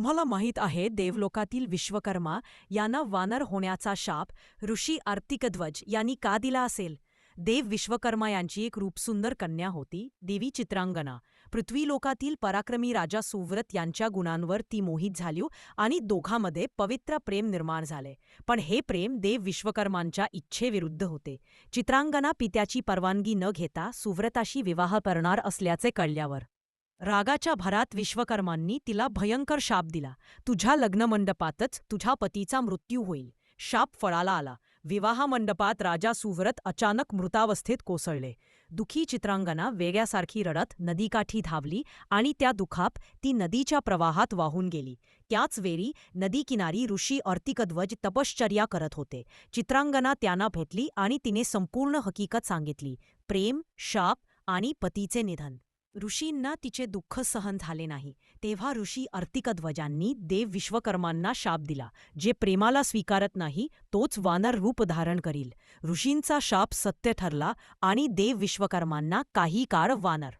तुम्हाला माहीत आहे देवलोकातील विश्वकर्मा यांना वानर होण्याचा शाप ऋषी आर्तिकध्वज यांनी का दिला असेल? देव विश्वकर्मा यांची एक रूपसुंदर कन्या होती देवी चित्रांगना पृथ्वीलोकातील पराक्रमी राजा सुव्रत यांच्या गुणांवर ती मोहित झाली आणि दोघांमध्ये पवित्र प्रेम निर्माण झाले. पण हे प्रेम देव विश्वकर्मांच्या इच्छेविरुद्ध होते. चित्रांगना पित्याची परवानगी न घेता सुव्रताशी विवाह करणार असल्याचे कळल्यावर रागाच्या भरात विश्वकर्मांनी तिला भयंकर शाप दिला. तुझ्या लग्नमंडपातच तुझ्या पतीचा मृत्यू होईल. शाप फळाला आला. विवाहमंडपात राजा सुव्रत अचानक मृतावस्थेत कोसळले. दुखी चित्रांगना वेग्यासारखी रडत नदीकाठी धावली आणि त्या दुखाप ती नदीच्या प्रवाहात वाहून गेली. त्याच वेळी नदीकिनारी ऋषी अर्तिकध्वज तपश्चर्या करत होते. चित्रांगना त्यांना भेटली आणि तिने संपूर्ण हकीकत सांगितली. प्रेम शाप आणि पतीचे निधन. ऋषींना तिचे दुःख सहन झाले नाही. तेव्हा ऋषी अर्तिकध्वजांनी देव विश्वकर्मांना शाप दिला. जे प्रेमाला स्वीकारत नाही तोच वानर रूप धारण करील. ऋषींचा शाप सत्य ठरला आणि देव विश्वकर्मांना काही काळ वानर